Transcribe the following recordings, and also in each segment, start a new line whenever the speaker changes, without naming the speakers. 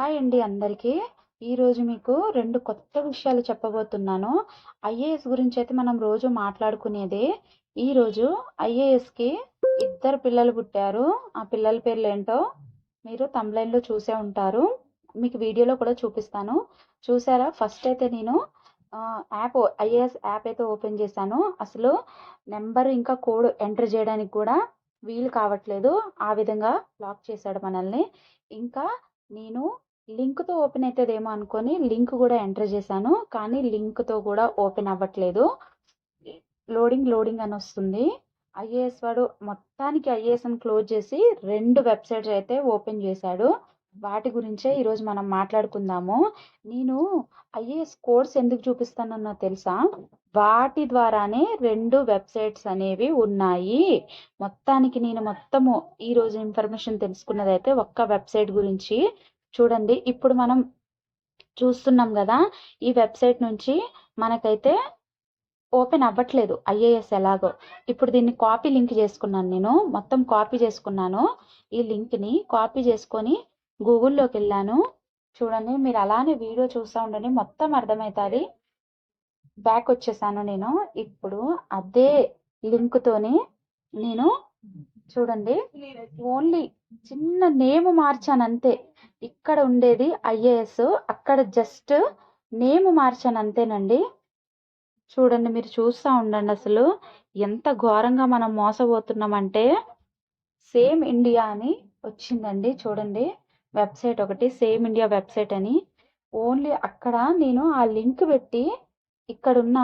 Hi అండి అందరికీ. ఈరోజు మీకు రెండు కొత్త విషయాలు చెప్పబోతున్నాను. ఐఏఎస్ గురించి అయితే మనం రోజు మాట్లాడుకునేదే. ఈరోజు ఐఏఎస్కి ఇద్దరు పిల్లలు పుట్టారు. ఆ పిల్లల పేర్లు ఏంటో మీరు తమ్లైన్లో చూసే ఉంటారు. మీకు వీడియోలో కూడా చూపిస్తాను. చూసారా? ఫస్ట్ అయితే నేను యాప్ ఐఏఎస్ యాప్ అయితే ఓపెన్ చేశాను. అసలు నెంబర్ ఇంకా కోడ్ ఎంటర్ చేయడానికి కూడా వీలు కావట్లేదు. ఆ విధంగా లాక్ చేశాడు మనల్ని. ఇంకా నేను లింక్తో ఓపెన్ అవుతుందేమో అనుకొని లింక్ కూడా ఎంటర్ చేశాను కానీ లింక్తో కూడా ఓపెన్ అవ్వట్లేదు. లోడింగ్ లోడింగ్ అని వస్తుంది. ఐఏఎస్ వాడు మొత్తానికి ఐఏఎస్ అని క్లోజ్ చేసి రెండు వెబ్సైట్స్ అయితే ఓపెన్ చేశాడు. వాటి గురించే ఈరోజు మనం మాట్లాడుకుందాము. నేను ఐఏఎస్ కోర్స్ ఎందుకు చూపిస్తానన్నా తెలుసా? వాటి ద్వారానే రెండు వెబ్సైట్స్ అనేవి ఉన్నాయి. మొత్తానికి నేను మొత్తము ఈరోజు ఇన్ఫర్మేషన్ తెలుసుకున్నదైతే ఒక్క వెబ్సైట్ గురించి. చూడండి ఇప్పుడు మనం చూస్తున్నాం కదా ఈ వెబ్సైట్ నుంచి మనకైతే ఓపెన్ అవ్వట్లేదు ఐఏఎస్ ఎలాగో. ఇప్పుడు దీన్ని కాపీ లింక్ చేసుకున్నాను నేను మొత్తం కాపీ చేసుకున్నాను. ఈ లింక్ని కాపీ చేసుకొని గూగుల్లోకి వెళ్ళాను. చూడండి మీరు అలానే వీడియో చూస్తూ ఉండండి మొత్తం అర్థమవుతుంది బ్యాక్ వచ్చేసాను నేను ఇప్పుడు అదే లింక్తోని నేను చూడండి ఓన్లీ చిన్న నేమ్ మార్చాను అంతే. ఇక్కడ ఉండేది ఐఏఎస్. అక్కడ జస్ట్ నేమ్ మార్చాను అంతేనండి. చూడండి మీరు చూస్తూ ఉండండి అసలు. ఎంత ఘోరంగా మనం మోసపోతున్నామంటే సేమ్ ఇండియా అని వచ్చిందండి చూడండి. వెబ్సైట్ ఒకటి సేమ్ ఇండియా వెబ్సైట్ అని. ఓన్లీ అక్కడ నేను ఆ లింక్ పెట్టి ఇక్కడున్న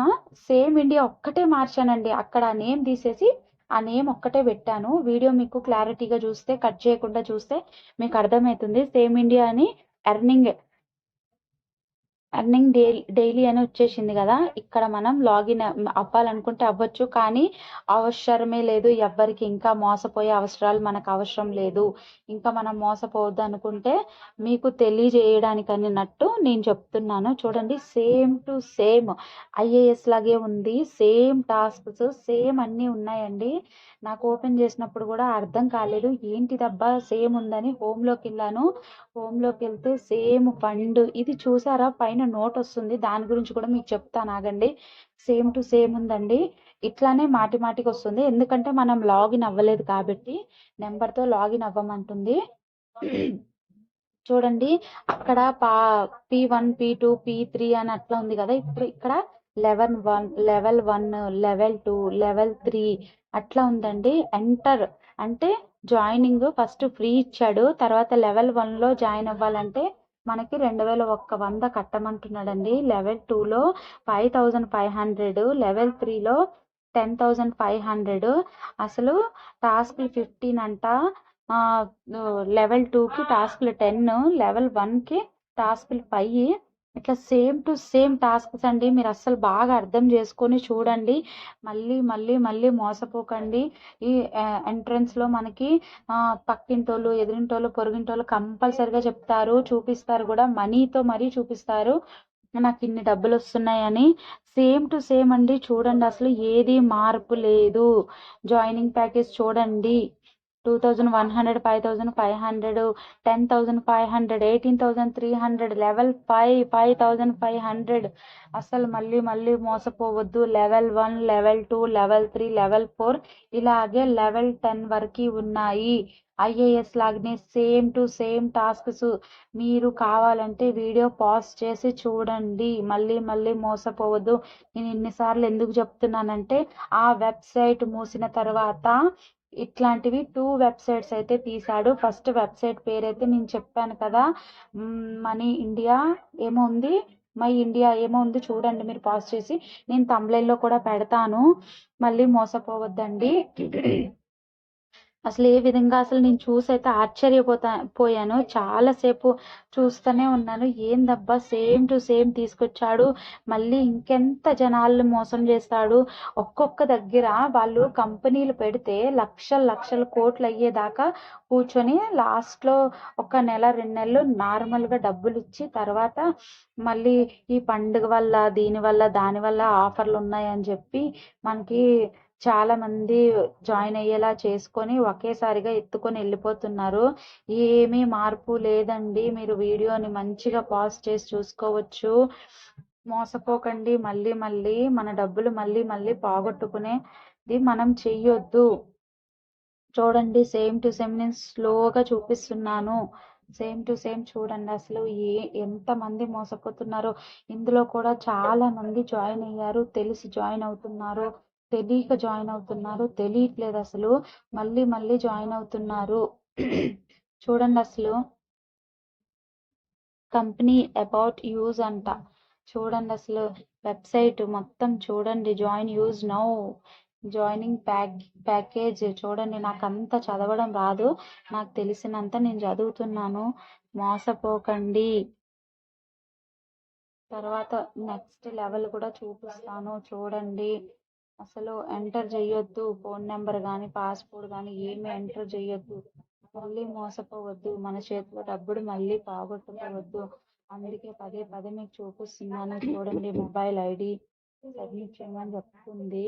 సేమ్ ఇండియా ఒక్కటే మార్చానండి. అక్కడ ఆ నేమ్ తీసేసి ఆ నేమ్ ఒక్కటే పెట్టాను. వీడియో మీకు క్లారిటీగా చూస్తే కట్ చేయకుండా చూస్తే మీకు అర్థమవుతుంది. సేమ్ ఇండియా అని ఎర్నింగ్ ఎర్నింగ్ డైలీ డైలీ అని వచ్చేసింది కదా. ఇక్కడ మనం లాగిన్ అవ్వాలనుకుంటే అవ్వచ్చు. కానీ అవసరమే లేదు. ఎవ్వరికి ఇంకా మోసపోయే అవసరాలు మనకు అవసరం లేదు. ఇంకా మనం మోసపోవద్దు అనుకుంటే మీకు తెలియజేయడానికి అన్నట్టు నేను చెప్తున్నాను. చూడండి సేమ్ టు సేమ్ ఐఏఎస్ లాగే ఉంది. సేమ్ టాస్క్స్ సేమ్ అన్నీ ఉన్నాయండి. నాకు ఓపెన్ చేసినప్పుడు కూడా అర్థం కాలేదు. ఏంటిదబ్బా సేమ్ ఉందని హోమ్లోకి వెళ్ళాను. హోమ్లోకి వెళ్తే సేమ్ ఫండ్ ఇది చూసారా? పైన నోట్ వస్తుంది దాని గురించి కూడా మీకు చెప్తాను. ఆగండి. సేమ్ టు సేమ్ ఉందండి. ఇట్లానే మాటి మాటికి వస్తుంది. ఎందుకంటే మనం లాగిన్ అవ్వలేదు కాబట్టి నెంబర్తో లాగిన్ అవ్వమంటుంది. చూడండి. అక్కడ పా P one P two P three అని అట్లా ఉంది కదా. ఇప్పుడు ఇక్కడ level one level one level two level three అట్లా ఉందండి. ఎంటర్ అంటే జాయినింగ్ ఫస్ట్ ఫ్రీ ఇచ్చాడు. తర్వాత లెవెల్ వన్లో జాయిన్ అవ్వాలంటే మనకి రెండు వేల ఒక్క వంద కట్టమంటున్నాడండి. లెవెల్ టూలో five thousand five hundred level త్రీలో టెన్ థౌజండ్ ఫైవ్ హండ్రెడ్. అసలు టాస్క్లు ఫిఫ్టీన్ అంట లెవెల్ టూకి టాస్క్లు టెన్ లెవెల్ వన్కి టాస్క్లు ఫైవ్. ఇట్లా సేమ్ టు సేమ్ టాస్క్స్ అండి. మీరు అస్సలు బాగా అర్థం చేసుకొని చూడండి. మళ్ళీ మళ్ళీ మళ్ళీ మోసపోకండి. ఈ ఎంట్రన్స్లో మనకి పక్కింటోళ్ళు ఎదిరింటోళ్ళు పొరుగింటోళ్ళు కంపల్సరిగా చెప్తారు. చూపిస్తారు కూడా. మనీతో మరీ చూపిస్తారు. నాకు ఇన్ని డబ్బులు వస్తున్నాయని. సేమ్ టు సేమ్ అండి. చూడండి అసలు ఏది మార్పు లేదు. జాయినింగ్ ప్యాకేజ్ చూడండి. Two thousand one hundred five thousand five hundred ten thousand five hundred eighteen thousand three hundred level five five thousand five hundred అసలు మళ్ళీ మళ్ళీ మోసపోవద్దు. Level one level two level three level four ఇలాగే level ten వరకు ఉన్నాయి. IAS లాగానే same to same tasks మీరు కావాలంటే video pause చేసి చూడండి. మళ్ళీ మళ్ళీ మోసపోవద్దు. నేను ఇన్నిసార్లు ఎందుకు చెప్తున్నానంటే ఆ వెబ్సైట్ మూసిన తర్వాత ఇట్లాంటివి టూ వెబ్సైట్స్ అయితే తీశాడు. ఫస్ట్ వెబ్సైట్ పేరైతే నేను చెప్పాను కదా మనీ ఇండియా ఏమో ఉంది? మై ఇండియా ఏమో ఉంది చూడండి మీరు పాస్ చేసి. నేను తమ్లైన్లో కూడా పెడతాను. మళ్ళీ మోసపోవద్దండి. అసలు ఏ విధంగా అసలు నేను చూసి అయితే ఆశ్చర్యపోతా పోయాను చాలాసేపు చూస్తూనే ఉన్నాను. ఏందబ్బా సేమ్ టు సేమ్ తీసుకొచ్చాడు. మళ్ళీ ఇంకెంత జనాలను మోసం చేస్తాడు. ఒక్కొక్క దగ్గర వాళ్ళు కంపెనీలు పెడితే లక్షల లక్షల కోట్లు అయ్యేదాకా కూర్చొని లాస్ట్లో ఒక నెల రెండు నెలలు నార్మల్గా డబ్బులు ఇచ్చి తర్వాత మళ్ళీ ఈ పండుగ వల్ల దీని వల్ల ఆఫర్లు ఉన్నాయని చెప్పి మనకి చాలా మంది జాయిన్ అయ్యేలా చేసుకొని ఒకేసారిగా ఎత్తుకొని వెళ్ళిపోతున్నారు. ఏమీ మార్పు లేదండి. మీరు వీడియోని మంచిగా పాజ్ చేసి చూసుకోవచ్చు. మోసపోకండి. మళ్ళీ మళ్ళీ మన డబ్బులు మళ్ళీ మళ్ళీ పోగొట్టుకునేది మనం చెయ్యొద్దు. చూడండి సేమ్ టు సేమ్ నేను స్లోగా చూపిస్తున్నాను. సేమ్ టు సేమ్ చూడండి అసలు ఏ ఎంతమంది మోసపోతున్నారు. ఇందులో కూడా చాలా మంది జాయిన్ అయ్యారు. తెలిసి జాయిన్ అవుతున్నారు. తెలియక జాయిన్ అవుతున్నారు. తెలియట్లేదు అసలు. మళ్ళీ మళ్ళీ జాయిన్ అవుతున్నారు. చూడండి అసలు. కంపెనీ అబౌట్ యూజ్ అంట. చూడండి అసలు. వెబ్సైట్ మొత్తం చూడండి. Join us now. Joining pack package. చూడండి. నాకు అంత చదవడం రాదు. నాకు తెలిసినంత నేను చదువుతున్నాను. మోసపోకండి. తర్వాత నెక్స్ట్ లెవెల్ కూడా చూపిస్తాను. చూడండి. అసలు ఎంటర్ చేయొద్దు ఫోన్ నెంబర్ కానీ పాస్పోర్ట్ కానీ ఏమి ఎంటర్ చేయొద్దు మళ్ళీ మోసపోవద్దు మన చేతిలో డబ్బులు మళ్ళీ పోగొట్టుకోవద్దు. అందుకే పదే పదే మీకు చూపిస్తున్నాను చూడండి మొబైల్ ఐడి. సబ్మిట్ చేయమని చెప్తుంది.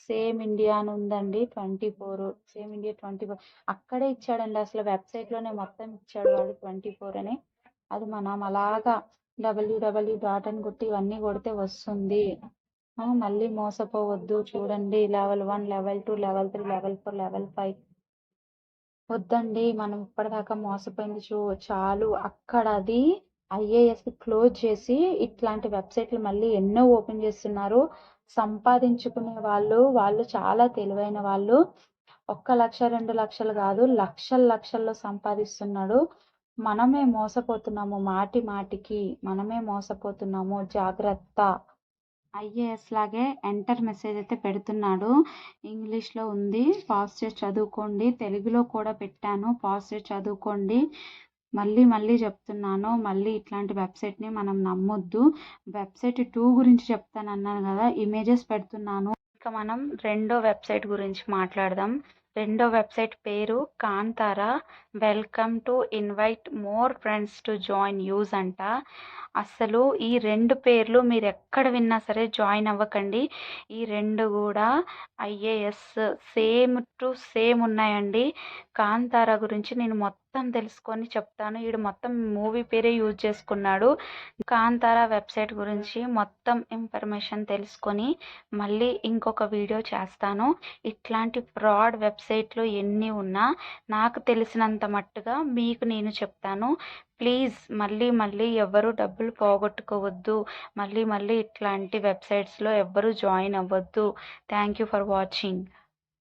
సేమ్ ఇండియా అని ఉందండి twenty four. Same India twenty four. అక్కడే ఇచ్చాడండి అసలు వెబ్సైట్లోనే మొత్తం ఇచ్చాడు వాడు ట్వంటీ ఫోర్ అని. అది మనం అలాగా డబ్ల్యూడబ్ల్యూ డాట్ అని కొట్టి ఇవన్నీ కొడితే వస్తుంది. మళ్ళీ మోసపోవద్దు. చూడండి level one level two level three level four level five వద్దండి మనం ఇప్పటిదాకా మోసపోయింది చూ చాలు. అక్కడ అది ఐఏఎస్ క్లోజ్ చేసి ఇట్లాంటి వెబ్సైట్లు మళ్ళీ ఎన్నో ఓపెన్ చేస్తున్నారు. సంపాదించుకునే వాళ్ళు వాళ్ళు చాలా తెలివైన వాళ్ళు. ఒక్క లక్ష రెండు లక్షలు కాదు లక్షల లక్షల్లో సంపాదిస్తున్నాడు. మనమే మోసపోతున్నాము మాటి మాటికి. మనమే మోసపోతున్నాము. జాగ్రత్త. ఐఏఎస్ లాగే ఎంటర్ మెసేజ్ అయితే పెడుతున్నాడు. ఇంగ్లీష్లో ఉంది. పాస్ చేసి చదువుకోండి. తెలుగులో కూడా పెట్టాను. పాస్ చేసి చదువుకోండి. మళ్ళీ మళ్ళీ చెప్తున్నాను. మళ్ళీ ఇట్లాంటి వెబ్సైట్ని మనం నమ్మొద్దు. వెబ్సైట్ టూ గురించి చెప్తాను అన్నాను కదా ఇమేజెస్ పెడుతున్నాను. ఇక మనం రెండో వెబ్సైట్ గురించి మాట్లాడదాం. రెండో వెబ్సైట్ పేరు Kantara. Welcome to invite more friends to join us అంట. అసలు ఈ రెండు పేర్లు మీరు ఎక్కడ విన్నా సరే జాయిన్ అవ్వకండి. ఈ రెండు కూడా ఐఏఎస్ సేమ్ టు సేమ్ ఉన్నాయండి. కాంతారా గురించి నేను మొత్తం మొత్తం తెలుసుకొని చెప్తాను. ఈడు మొత్తం మూవీ పేరే యూజ్ చేసుకున్నాడు. కాంతారా వెబ్సైట్ గురించి మొత్తం ఇన్ఫర్మేషన్ తెలుసుకొని మళ్ళీ ఇంకొక వీడియో చేస్తాను. ఇట్లాంటి ఫ్రాడ్ వెబ్సైట్లు ఎన్ని ఉన్నా నాకు తెలిసినంత మట్టుగా మీకు నేను చెప్తాను. ప్లీజ్ మళ్ళీ మళ్ళీ ఎవరు డబ్బులు పోగొట్టుకోవద్దు. మళ్ళీ మళ్ళీ ఇట్లాంటి వెబ్సైట్స్లో ఎవ్వరు జాయిన్ అవ్వద్దు. Thank you for watching.